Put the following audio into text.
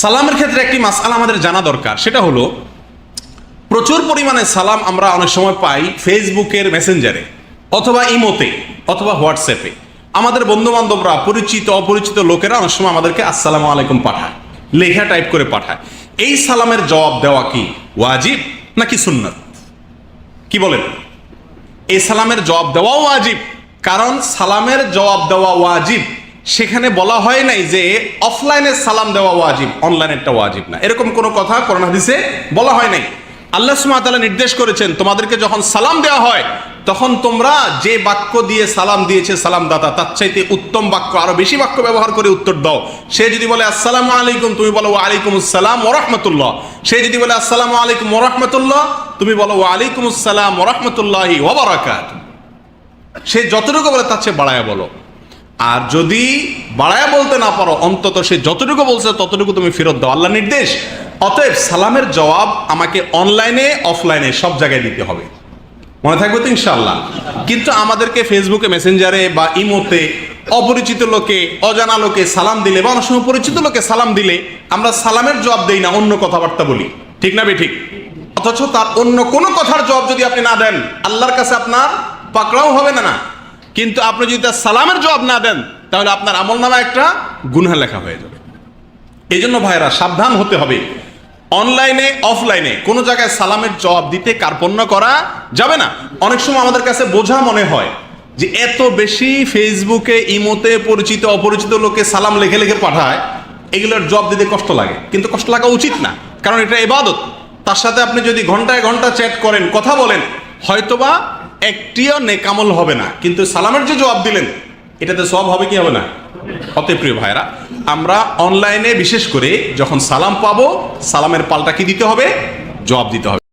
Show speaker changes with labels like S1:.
S1: সালামের ক্ষেত্রে একটি মাসালা আমাদের জানা দরকার। সেটা হলো, প্রচুর পরিমাণে সালাম আমরা অনেক সময় পাই ফেসবুকের মেসেঞ্জারে অথবা ইমোতে অথবা হোয়াটসঅ্যাপে। আমাদের বন্ধু বান্ধবরা পরিচিত, অপরিচিত লোকেরা অনেক সময় আমাদেরকে আসসালামু আলাইকুম পাঠায়, লেখা টাইপ করে পাঠায়। এই সালামের জবাব দেওয়া কি ওয়াজিব নাকি সুন্নত? কি বলেন? এই সালামের জবাব দেওয়াও ওয়াজিব, কারণ সালামের জবাব দেওয়া ওয়াজিব। সেখানে বলা হয় নাই যে অফলাইনে সালাম দেওয়া ওয়াজিব অনলাইনেরটা ওয়াজিব না। এরকম কোনো কথা করোনা হাদিসে বলা হয় নাই। আল্লাহ সুমাতালা নির্দেশ করেছেন, তোমাদেরকে যখন সালাম দেওয়া হয়, তখন তোমরা যে বাক্য দিয়ে সালাম দিয়েছে সালাম দাতা তার চাইতে উত্তম বাক্য, আরও বেশি বাক্য ব্যবহার করে উত্তর দাও। সে যদি বলে, আসসালামু আলাইকুম তুমি বলো, ওয়ালাইকুম আসসালাম ওরহমতুল্লাহ সে যদি বলে, আসসালামু আলাইকুম ওরহমতুল্লাহ তুমি বলো, ওয়ালাইকুম আসসালাম ওরহমতুল্লাহি ওবরাকাত সে যতটুকু বলে, তার চেয়ে বাড়ায় বলো। আর যদি বাড়ায়া বলতে না পারো, অন্তত সে যতটুকু বলছে ততটুকু তুমি ফেরত দাও। আল্লাহ নির্দেশ। অতএব সালামের জবাব আমাকে অনলাইনে অফলাইনে সব জায়গায় দিতে হবে। মনে থাকবে তো ইনশাল্লাহ কিন্তু আমাদেরকে ফেসবুকে মেসেঞ্জারে বা ইমোতে অপরিচিত লোকে, অজানা লোকে সালাম দিলে বা অনেক সময় পরিচিত লোকে সালাম দিলে আমরা সালামের জবাব দেই না, অন্য কথাবার্তা বলি। ঠিক না বে ঠিক? অথচ তার অন্য কোনো কথার জবাব যদি আপনি না দেন, আল্লাহর কাছে আপনার পাকড়াও হবে না না? কিন্তু আপনি যদি তার সালামের জবাব না দেন, তাহলে আপনার আমল নামা একটা গুনহা লেখা হয়ে যাবে। এই জন্য ভাইরা সাবধান হতে হবে। অনলাইনে, অফলাইনে কোনো জায়গায় সালামের জবাব দিতে কার্পণ্য করা যাবে না। অনেক সময় আমাদের কাছে বোঝা মনে হয় যে এত বেশি ফেসবুকে, ইমোতে পরিচিত, অপরিচিত লোকে সালাম লেখে লেখে পাঠায়, এগুলোর জবাব দিতে কষ্ট লাগে। কিন্তু কষ্ট লাগা উচিত না, কারণ এটা এবাদত তার সাথে আপনি যদি ঘন্টায় ঘণ্টা চ্যাট করেন, কথা বলেন হয়তোবা একটিও নেকামল হবে না। কিন্তু সালামের যে জবাব দিলেন, এটাতে সব হবে কি হবে না? অতএব প্রিয় ভাইরা আমরা অনলাইনে বিশেষ করে যখন সালাম পাবো, সালামের পাল্টা কি দিতে হবে? জবাব দিতে হবে।